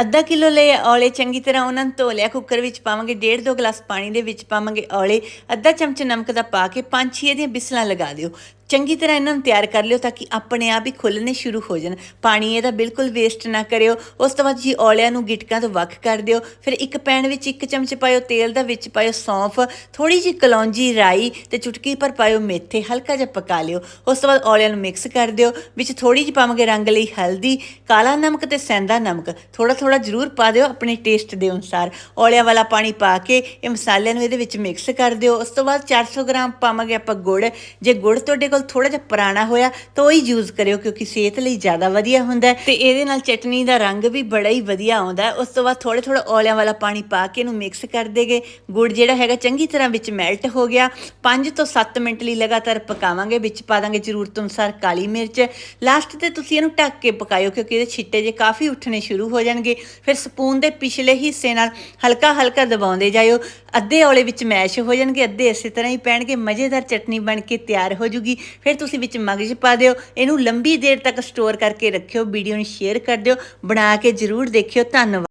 ਅੱਧਾ ਕਿਲੋ ਲਏ ਔਲੇ ਚੰਗੀ ਤਰ੍ਹਾਂ ਉਹਨਾਂ ਨੂੰ ਧੋ ਲਿਆ, ਕੁੱਕਰ ਵਿੱਚ ਪਾਵਾਂਗੇ, ਡੇਢ ਦੋ ਗਲਾਸ ਪਾਣੀ ਦੇ ਵਿੱਚ ਪਾਵਾਂਗੇ ਔਲੇ, ਅੱਧਾ ਚਮਚ ਨਮਕ ਦਾ ਪਾ ਕੇ ਪੰਜ ਛੇ ਦੀਆਂ ਬਿਸਲਾਂ ਲਗਾ ਦਿਓ। ਚੰਗੀ ਤਰ੍ਹਾਂ ਇਹਨਾਂ ਨੂੰ ਤਿਆਰ ਕਰ ਲਿਓ ਤਾਂ ਕਿ ਆਪਣੇ ਆਪ ਹੀ ਖੁੱਲਣੇ ਸ਼ੁਰੂ ਹੋ ਜਾਣ। ਪਾਣੀ ਇਹਦਾ ਬਿਲਕੁਲ ਵੇਸਟ ਨਾ ਕਰਿਓ। ਉਸ ਤੋਂ ਬਾਅਦ ਜੀ ਔਲਿਆਂ ਨੂੰ ਗਿਟਕਾਂ ਤੋਂ ਵੱਖ ਕਰ ਦਿਓ। ਫਿਰ ਇੱਕ ਪੈਨ ਵਿੱਚ ਇੱਕ ਚਮਚ ਪਾਇਓ ਤੇਲ ਦਾ, ਵਿੱਚ ਪਾਇਓ ਸੌਂਫ ਥੋੜੀ ਜਿਹੀ ਕਲੌਂਜੀ ਰਾਈ ਤੇ ਚੁਟਕੀ ਪਰ ਪਾਇਓ ਮੇਥੇ, ਹਲਕਾ ਜਿਹਾ ਪਕਾ ਲਿਓ। ਉਸ ਤੋਂ ਬਾਅਦ ਔਲਿਆਂ ਨੂੰ ਮਿਕਸ ਕਰ ਦਿਓ। ਵਿੱਚ ਥੋੜੀ ਜਿਹੀ ਪਾਵਾਂਗੇ ਰੰਗ ਲਈ ਹਲਦੀ, ਕਾਲਾ ਨਮਕ ਤੇ ਸੈਂਦਾ ਨਮਕ। ਥੋੜਾ ਥੋੜਾ ਜ਼ਰੂਰ ਪਾ ਦਿਓ ਆਪਣੇ ਟੇਸਟ ਦੇ ਅਨੁਸਾਰ। ਔਲਿਆਂ ਵਾਲਾ ਪਾਣੀ ਪਾ ਕੇ ਇਹ ਮਸਾਲਿਆਂ ਨੂੰ ਇਹਦੇ ਵਿੱਚ ਮਿਕਸ ਕਰ ਦਿਓ। ਉਸ ਤੋਂ ਬਾਅਦ 400 ਗ੍ਰਾਮ ਪਾਵਾਂਗੇ ਆਪਾਂ ਗੁੜ। ਜੇ ਗੁੜ ਤੁਹਾਡੇ ਕੋਲ ਥੋੜਾ ਜਿਹਾ ਪੁਰਾਣਾ ਹੋਇਆ, ਤਾਂ ਉਹ ਹੀ ਯੂਜ਼ ਕਰਿਓ ਕਿਉਂਕਿ ਸਿਹਤ ਲਈ ਜ਼ਿਆਦਾ ਵਧੀਆ ਹੁੰਦਾ ਹੈ। ਤੇ ਇਹਦੇ ਨਾਲ ਚਟਨੀ ਦਾ ਰੰਗ ਵੀ ਬੜਾ ਹੀ ਵਧੀਆ ਆਉਂਦਾ ਉਸ ਤੋਂ ਬਾਅਦ ਥੋੜੇ ਥੋੜਾ ਔਲਿਆਂ ਵਾਲਾ ਪਾਣੀ ਪਾ ਕੇ ਇਹਨੂੰ ਮਿਕਸ ਕਰ ਦੇਗੇ ਗੁੜ ਜਿਹੜਾ ਹੈਗਾ ਚੰਗੀ ਤਰ੍ਹਾਂ ਵਿੱਚ ਮੈਲਟ ਹੋ ਗਿਆ। 5 ਤੋਂ 7 ਮਿੰਟ ਲਈ ਲਗਾਤਾਰ ਪਕਾਵਾਂਗੇ, ਵਿੱਚ ਪਾ ਦਾਂਗੇ ਜ਼ਰੂਰਤ ਅਨੁਸਾਰ ਕਾਲੀ ਮਿਰਚ। ਲਾਸਟ ਤੇ ਤੁਸੀਂ ਇਹਨੂੰ ਢੱਕ ਕੇ ਪਕਾਇਓ ਕਿਉਂਕਿ ਇਹਦੇ ਛਿੱਟੇ ਜੇ ਕਾਫੀ ਉੱਠਣੇ ਸ਼ੁਰੂ ਹੋ ਜਾਣਗੇ। ਫਿਰ ਸਪੂਨ ਦੇ ਪਿਛਲੇ ਹਿੱਸੇ ਨਾਲ ਹਲਕਾ ਹਲਕਾ ਦਬਾਉਂਦੇ ਜਾਇਓ। ਅੱਧੇ ਔਲੇ ਵਿੱਚ ਮੈਸ਼ ਹੋ ਜਾਣਗੇ, ਅੱਧੇ ਇਸੇ ਤਰ੍ਹਾਂ ਹੀ ਪੈਣਗੇ। ਮਜ਼ੇਦਾਰ ਚਟਨੀ ਬਣ ਕੇ ਤਿਆਰ ਹੋ ਜੂਗੀ। ਫਿਰ ਤੁਸੀਂ ਵਿੱਚ ਮਗਜ ਪਾ ਦਿਓ, ਇਹਨੂੰ ਲੰਬੀ ਦੇਰ ਤੱਕ ਸਟੋਰ ਕਰਕੇ ਰੱਖਿਓ ਵੀਡੀਓ ਨੂੰ ਸ਼ੇਅਰ ਕਰ ਦਿਓ, ਬਣਾ ਕੇ ਜ਼ਰੂਰ ਦੇਖਿਓ, ਧੰਨਵਾਦ।